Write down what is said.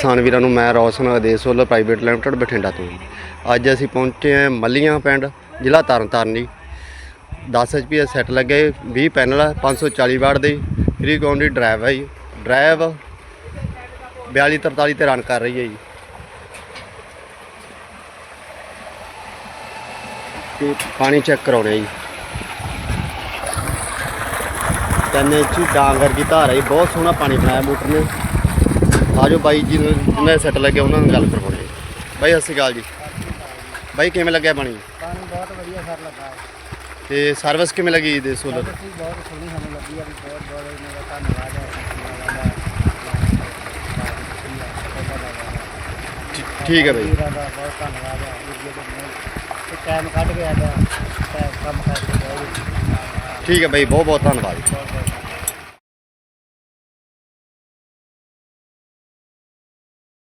ਕਿਸਾਨ ਵੀਰਾਂ ਨੂੰ ਮੈਂ ਰੌਸ਼ਨ ਆਦੇਸ਼ ਵੱਲੋਂ ਪ੍ਰਾਈਵੇਟ ਲਿਮਟਿਡ ਬਠਿੰਡਾ ਤੋਂ। ਅੱਜ ਅਸੀਂ ਪਹੁੰਚੇ ਹਾਂ ਮੱਲੀਆਂ ਪਿੰਡ, ਜ਼ਿਲ੍ਹਾ ਤਰਨਤਾਰਨ। ਜੀ 10 ਐਚਪੀ ਦਾ ਸੈੱਟ ਲੱਗੇ 20 ਪੈਨਲ ਆ 540 ਵਾਟ ਦੇ ਫ੍ਰੀ ਦੀ ਡਰਾਈਵ ਹੈ ਜੀ। ਡਰਾਈਵ 42 43 ਤੇ ਰਨ ਕਰ ਰਹੀ ਹੈ ਜੀ। ਤੇ ਪਾਣੀ ਚੈੱਕ ਕਰਾਉਣੇ ਜੀ। ਤਿੰਨ ਇੰਚੀ ਡਾਂਗਰ ਦੀ ਧਾਰ ਹੈ ਜੀ, ਬਹੁਤ ਸੋਹਣਾ ਪਾਣੀ ਬਣਾਇਆ ਮੋਟਰ ਨੇ। ਆਜੋ ਬਾਈ ਜੀ ਜਿਹਨਾਂ ਦੇ ਸੈੱਟ ਲੱਗੇ ਉਹਨਾਂ ਨਾਲ ਗੱਲ ਕਰਵਾਉਣੀ ਹੈ। ਬਾਈ ਸਤਿ ਸ਼੍ਰੀ ਅਕਾਲ ਜੀ। ਬਾਈ ਕਿਵੇਂ ਲੱਗਿਆ ਪਾਣੀ? ਪਾਣੀ ਬਹੁਤ ਵਧੀਆ ਸਰ ਲੱਗਾ। ਤੇ ਸਰਵਿਸ ਕਿਵੇਂ ਲੱਗੀ ਦੇ ਸੋਲਰ? ਬਹੁਤ ਸੋਹਣੀ ਸਾਨੂੰ ਲੱਗੀ ਆ ਵੀ ਬਹੁਤ ਬਹੁਤ ਇਹਨਾਂ ਦਾ ਧੰਨਵਾਦ ਹੈ ਠੀਕ ਹੈ ਬਾਈ। ਵੀਰਾਂ ਦਾ ਬਹੁਤ ਧੰਨਵਾਦ ਹੈ ਜੀ ਦੇ ਤੇ ਟਾਈਮ ਕੱਢ ਕੇ ਆਇਆ ਟਾਈਮ ਕੰਮ ਕਰਕੇ ਗਏ ਠੀਕ ਹੈ ਬਾਈ ਬਹੁਤ ਬਹੁਤ ਧੰਨਵਾਦ ਬਹੁਤ ਬਹੁਤ